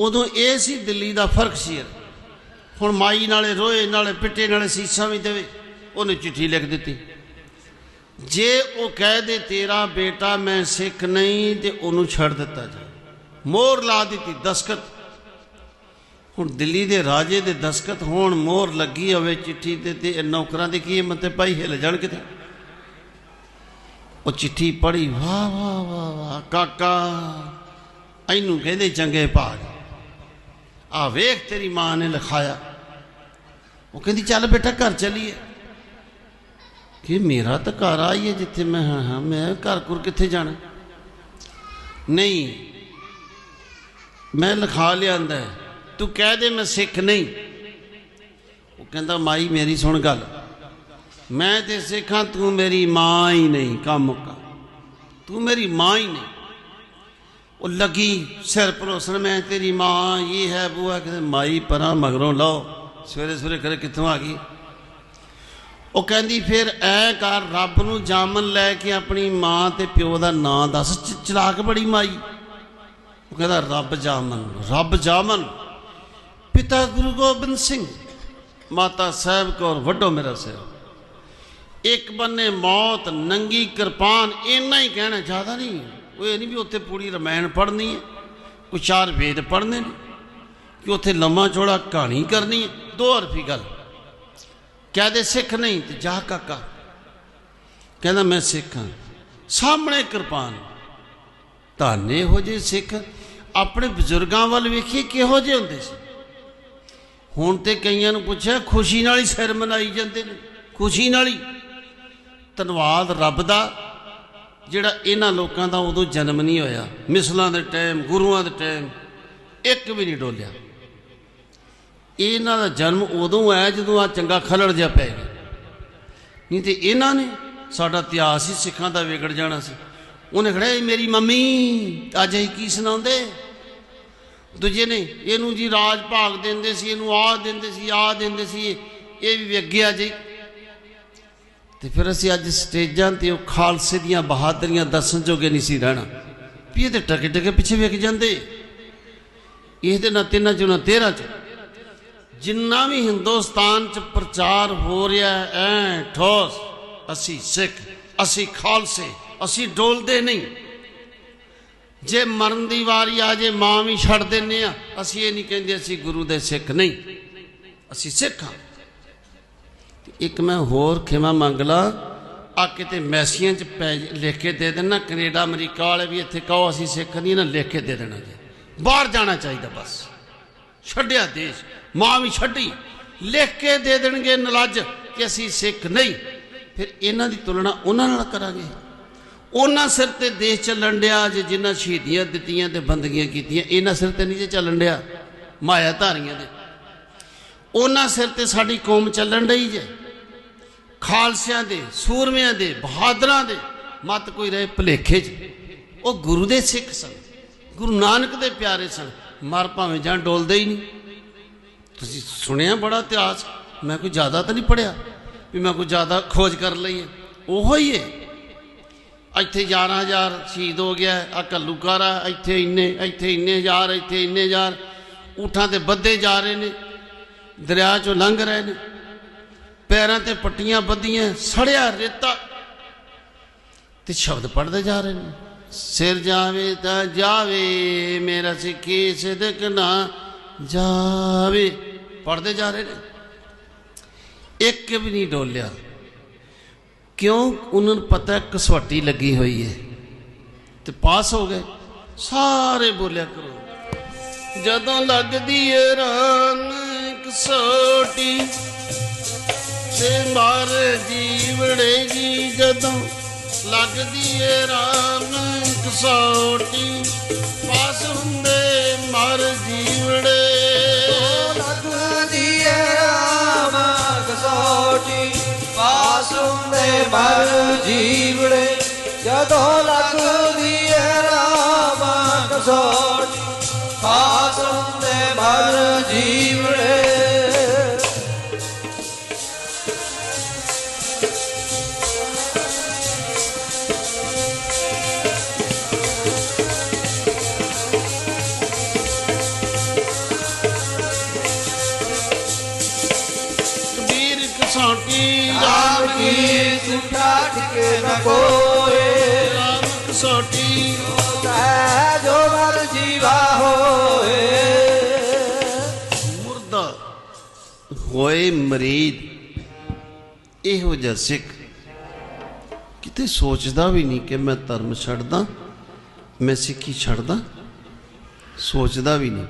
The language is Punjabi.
ਉਦੋਂ ਇਹ ਸੀ ਦਿੱਲੀ ਦਾ ਫ਼ਰਕ ਸੀ ਹੁਣ ਮਾਈ ਨਾਲੇ ਰੋਏ, ਨਾਲੇ ਪਿੱਟੇ, ਨਾਲੇ ਸੀਸਾਂ ਵੀ ਦੇਵੇ, ਉਹਨੇ ਚਿੱਠੀ ਲਿਖ ਦਿੱਤੀ। ਜੇ ਉਹ ਕਹਿ ਦੇ, ਤੇਰਾ ਬੇਟਾ ਮੈਂ ਸਿੱਖ ਨਹੀਂ ਤੇ ਉਹਨੂੰ ਛੱਡ ਦਿੱਤਾ ਜਾ। ਮੋਹਰ ਲਾ ਦਿੱਤੀ ਦਸਕਤ। ਹੁਣ ਦਿੱਲੀ ਦੇ ਰਾਜੇ ਦੇ ਦਸਕਤ ਹੋਣ, ਮੋਹਰ ਲੱਗੀ ਹੋਵੇ ਚਿੱਠੀ ਤੇ ਤੇ ਨੌਕਰਾਂ ਦੇ ਕੀ ਮਤੇ ਹੈ? ਭਾਈ ਹਿਲ ਜਾਣ ਕਿਤੇ। ਉਹ ਚਿੱਠੀ ਪੜ੍ਹੀ, ਵਾਹ ਵਾਹ ਵਾਹ ਵਾਹ, ਕਾਕਾ, ਇਹਨੂੰ ਕਹਿੰਦੇ ਚੰਗੇ ਭਾਗ। ਆ ਵੇਖ ਤੇਰੀ ਮਾਂ ਨੇ ਲਿਖਾਇਆ। ਉਹ ਕਹਿੰਦੀ, ਚੱਲ ਬੇਟਾ, ਘਰ ਚਲੀਏ। ਕਿ ਮੇਰਾ ਤਾਂ ਘਰ ਆਈਏ ਜਿੱਥੇ ਮੈਂ ਹਾਂ ਹਾਂ, ਮੈਂ ਘਰ ਕੁਰ ਕਿੱਥੇ ਜਾਣਾ? ਨਹੀਂ, ਮੈਂ ਲਿਖਾ ਲਿਆਂਦਾ ਤੂੰ ਕਹਿ ਦੇ, ਮੈਂ ਸਿੱਖ ਨਹੀਂ। ਉਹ ਕਹਿੰਦਾ, ਮਾਈ, ਮੇਰੀ ਸੁਣ ਗੱਲ। ਮੈਂ ਤੇ ਸਿੱਖਾਂ, ਤੂੰ ਮੇਰੀ ਮਾਂ ਹੀ ਨਹੀਂ, ਕੰਮ ਮੁੱਕਾ। ਤੂੰ ਮੇਰੀ ਮਾਂ ਹੀ ਨਹੀਂ। ਉਹ ਲੱਗੀ ਸਿਰ ਪਰੋਸਣ, ਮੈਂ ਤੇਰੀ ਮਾਂ ਇਹ ਹੈ ਬੂਆ, ਕਹਿੰਦੇ, ਮਾਈ ਪਰਾਂ ਮਗਰੋਂ ਲਓ। ਸਵੇਰੇ ਸਵੇਰੇ ਕਰੇ ਕਿੱਥੋਂ ਆ ਗਈ? ਉਹ ਕਹਿੰਦੀ, ਫਿਰ ਐ ਕਰ, ਰੱਬ ਨੂੰ ਜਾਮਨ ਲੈ ਕੇ ਆਪਣੀ ਮਾਂ ਤੇ ਪਿਓ ਦਾ ਨਾਂ ਦੱਸ। ਚ- ਚਲਾਕ ਬੜੀ ਮਾਈ। ਉਹ ਕਹਿੰਦਾ, ਰੱਬ ਜਾਮਨ ਰੱਬ ਜਾਮਨ, ਪਿਤਾ ਗੁਰੂ ਗੋਬਿੰਦ ਸਿੰਘ, ਮਾਤਾ ਸਾਹਿਬ ਕੌਰ, ਵੱਡੋ ਮੇਰਾ ਸਿਰ। ਇੱਕ ਬੰਨੇ ਮੌਤ, ਨੰਗੀ ਕਿਰਪਾਨ, ਇੰਨਾ ਹੀ ਕਹਿਣਾ, ਜ਼ਿਆਦਾ ਨਹੀਂ ਉਹ ਇਹ ਨਹੀਂ ਵੀ ਉੱਥੇ ਪੂਰੀ ਰਮਾਇਣ ਪੜ੍ਹਨੀ ਹੈ, ਕੋਈ ਚਾਰ ਵੇਦ ਪੜ੍ਹਨੇ ਨੇ, ਕਿ ਉੱਥੇ ਲੰਮਾ ਚੌੜਾ ਕਹਾਣੀ ਕਰਨੀ ਹੈ, ਦੋ ਹਰਫੀ ਗੱਲ। ਕਹਦੇ ਸਿੱਖ ਨਹੀਂ ਤੇ ਜਾ ਕਾਕਾ। ਕਹਿੰਦਾ ਮੈਂ ਸਿੱਖ ਹਾਂ, ਸਾਹਮਣੇ ਕਿਰਪਾਨ। ਧਾਨੇ ਹੋ ਜੇ ਸਿੱਖ, ਆਪਣੇ ਬਜ਼ੁਰਗਾਂ ਵੱਲ ਵੇਖੀ ਕਿਹੋ ਜਿਹੇ ਹੁੰਦੇ ਸੀ। ਹੁਣ ਤੇ ਕਈਆਂ ਨੂੰ ਪੁੱਛਿਆ, ਖੁਸ਼ੀ ਨਾਲ ਹੀ ਸਿਰ ਮਨਾਈ ਜਾਂਦੇ ਨੇ, ਖੁਸ਼ੀ ਨਾਲ ਹੀ। ਧੰਨਵਾਦ ਰੱਬ ਦਾ ਜਿਹੜਾ ਇਹਨਾਂ ਲੋਕਾਂ ਦਾ ਉਦੋਂ ਜਨਮ ਨਹੀਂ ਹੋਇਆ। ਮਿਸਲਾਂ ਦੇ ਟਾਈਮ ਗੁਰੂਆਂ ਦੇ ਟਾਈਮ ਇੱਕ ਵੀ ਨਹੀਂ ਡੋਲਿਆ। ਇਹਨਾਂ ਦਾ ਜਨਮ ਉਦੋਂ ਆਇਆ ਜਦੋਂ ਆ ਚੰਗਾ ਖਲੜ ਜਿਹਾ ਪੈ ਗਿਆ। ਨਹੀਂ ਤੇ ਇਹਨਾਂ ਨੇ ਸਾਡਾ ਇਤਿਹਾਸ ਹੀ ਸਿੱਖਾਂ ਦਾ ਵਿਗੜ ਜਾਣਾ ਸੀ। ਉਹਨੇ ਖੜਿਆ, ਇਹ ਮੇਰੀ ਮੰਮੀ, ਅੱਜ ਅਸੀਂ ਕੀ ਸੁਣਾਉਂਦੇ? ਦੂਜੇ ਨੇ, ਇਹਨੂੰ ਜੀ ਰਾਜ ਭਾਗ ਦਿੰਦੇ ਸੀ, ਇਹਨੂੰ ਆਹ ਦਿੰਦੇ ਸੀ, ਆਹ ਦਿੰਦੇ ਸੀ, ਇਹ ਵੀ ਵਿਗਿਆ ਜੀ ਤੇ ਫਿਰ ਅਸੀਂ ਅੱਜ ਸਟੇਜਾਂ ਤੇ ਉਹ ਖਾਲਸੇ ਦੀਆਂ ਬਹਾਦਰੀਆਂ ਦੱਸਣ ਜੋਗੇ ਨਹੀਂ ਸੀ ਰਹਿਣਾ। ਵੀ ਇਹ ਤੇ ਟਕੇ ਟਕੇ ਪਿੱਛੇ ਵੇਖ ਜਾਂਦੇ। ਇਹ ਤੇ ਨਾ ਤਿੰਨਾਂ ਚੋਂ ਨਾ ਤੇਰਾਂ ਚ। ਜਿੰਨਾ ਵੀ ਹਿੰਦੁਸਤਾਨ ਚ ਪ੍ਰਚਾਰ ਹੋ ਰਿਹਾ ਐ ਠੋਸ। ਅਸੀਂ ਸਿੱਖ, ਅਸੀਂ ਖਾਲਸੇ, ਅਸੀਂ ਡੋਲਦੇ ਨਹੀਂ। ਜੇ ਮਰਨ ਦੀ ਵਾਰੀ ਆ ਜੇ, ਮਾਂ ਵੀ ਛੱਡ ਦਿੰਨੇ ਆ। ਅਸੀਂ ਇਹ ਨਹੀਂ ਕਹਿੰਦੇ ਅਸੀਂ ਗੁਰੂ ਦੇ ਸਿੱਖ ਨਹੀਂ। ਅਸੀਂ ਸਿੱਖ ਹਾਂ। ਤੇ ਇੱਕ ਮੈਂ ਹੋਰ ਖਿਮਾ ਮੰਗ ਲਾ ਆ ਕਿਤੇ ਮੈਸੀਆਂ ਚ ਪੈ ਲਿਖ ਕੇ ਦੇ ਦੇਣਾ, ਕੈਨੇਡਾ, ਅਮਰੀਕਾ ਵਾਲੇ ਵੀ ਇੱਥੇ ਕਹੋ ਅਸੀਂ ਸਿੱਖ ਨਹੀਂ ਨਾ ਲਿਖ ਕੇ ਦੇ ਦੇਣਾ ਜੀ। ਬਾਹਰ ਜਾਣਾ ਚਾਹੀਦਾ ਬਸ। ਛੱਡਿਆ ਦੇਸ਼, ਮਾਂ ਵੀ ਛੱਡੀ। ਲਿਖ ਕੇ ਦੇ ਦੇਣਗੇ ਨਲੱਜ ਕਿ ਅਸੀਂ ਸਿੱਖ ਨਹੀਂ। ਫਿਰ ਇਹਨਾਂ ਦੀ ਤੁਲਨਾ ਉਹਨਾਂ ਨਾਲ ਕਰਾਂਗੇ। ਉਹਨਾਂ ਸਿਰ ਤੇ ਦੇਸ਼ ਚੱਲਣ ਡਿਆ ਜੇ ਜਿਨ੍ਹਾਂ ਸ਼ਹੀਦੀਆਂ ਦਿੱਤੀਆਂ ਤੇ ਬੰਦਗੀਆਂ ਕੀਤੀਆਂ, ਇਹਨਾਂ ਸਿਰ ਤੇ ਨਹੀਂ ਜੇ ਚੱਲਣ ਡਿਆ। ਮਾਇਆ ਧਾਰੀਆਂ ਦੇ ਉਹਨਾਂ ਸਿਰ ਤੇ ਸਾਡੀ ਕੌਮ ਚੱਲਣ ਡਈ ਜੇ। ਖਾਲਸਿਆਂ ਦੇ, ਸੂਰਮਿਆਂ ਦੇ, ਬਹਾਦਰਾਂ ਦੇ ਮਤ ਕੋਈ ਰਹੇ ਭਲੇਖੇ 'ਚ। ਉਹ ਗੁਰੂ ਦੇ ਸਿੱਖ ਸਨ। ਗੁਰੂ ਨਾਨਕ ਦੇ ਪਿਆਰੇ ਸਨ। ਮਰ ਭਾਵੇਂ ਜਾਂ ਡੋਲਦੇ ਹੀ ਨਹੀਂ। ਤੁਸੀਂ ਸੁਣਿਆ ਬੜਾ ਇਤਿਹਾਸ? ਮੈਂ ਕੋਈ ਜ਼ਿਆਦਾ ਤਾਂ ਨਹੀਂ ਪੜਿਆ ਵੀ ਮੈਂ ਕੋਈ ਜ਼ਿਆਦਾ ਖੋਜ ਕਰ ਲਈ ਹੈ। ਉਹੋ ਹੀ ਹੈ। ਇੱਥੇ 11000 ਸ਼ਹੀਦ ਹੋ ਗਿਆ। ਆ ਕੱਲੂਕਾਰਾ ਇੱਥੇ ਇੰਨੇ ਇੱਥੇ ਇੰਨੇ ਹਜ਼ਾਰ, ਇੱਥੇ ਇੰਨੇ ਹਜ਼ਾਰ। ਊਠਾਂ ਤੇ ਬੱਧੇ ਜਾ ਰਹੇ ਨੇ। ਦਰਿਆ ਚੋਂ ਲੰਘ ਰਹੇ ਨੇ। ਪੈਰਾਂ ਤੇ ਪੱਟੀਆਂ ਬੱਧੀਆਂ, ਸੜਿਆ ਰੇਤਾ। ਤੇ ਸ਼ਬਦ ਪੜਦੇ ਜਾ ਰਹੇ ਨੇ। ਸਿਰ ਜਾਵੇ ਤਾਂ ਜਾਵੇ, ਮੇਰਾ ਸਿੱਖੀ ਸਿਦਕ ਨਾ ਜਾਵੇ। ਪੜਦੇ ਜਾ ਰਹੇ ਨੇ। ਇੱਕ ਵੀ ਨਹੀਂ ਡੋਲਿਆ। ਕਿਉਂ? ਉਹਨਾਂ ਨੂੰ ਪਤਾ ਹੈ ਕਸਵੱਟੀ ਲੱਗੀ ਹੋਈ ਹੈ। ਤੇ ਪਾਸ ਹੋ ਗਏ। ਸਾਰੇ ਬੋਲਿਆ ਕਰੋ। ਜਦੋਂ ਲੱਗਦੀ ਏ ਰਨ ਕਸੋਟੀ ਤੇ ਮਾਰ ਜੀਵੜੇਗੀ ਜਦੋਂ ਲੱਗਦੀ ਏ ਰਾਮ ਕਸੋਟੀ ਪਾਸ ਹੁੰਦੇ ਮਰ ਜੀਵੜੇ। ਲੱਗਦੀ ਏ ਰਾਮ ਕਸੋਟੀ ਪਾਸ ਹੁੰਦੇ ਮਰ ਜੀਵੜੇ। ਜਦੋਂ ਲੱਗਦੀ ਏ ਰਾਮ ਕਸੋਟੀ ਪਾਸ ਹੁੰਦੇ ਮਰ ਜੀਵੜੇ। ਕਸੌਟੀ ਰਾਮ ਕੀ ਸੁਠਾ ਟਿਕੇ ਨ ਕੋਏ। ਰਾਮ ਕਸੌਟੀ ਹੈ ਜੋ ਮਰ ਜੀਵਾ ਹੋਏ। ਮੁਰਦਾ ਹੋਏ ਮਰੀਦ ਇਹੋ ਜਿਹਾ ਸਿੱਖ ਕਿਤੇ ਸੋਚਦਾ ਵੀ ਨਹੀਂ ਕਿ ਮੈਂ ਧਰਮ ਛੱਡਦਾ ਮੈਂ ਸਿੱਖੀ ਛੱਡਦਾ ਸੋਚਦਾ ਵੀ ਨਹੀਂ।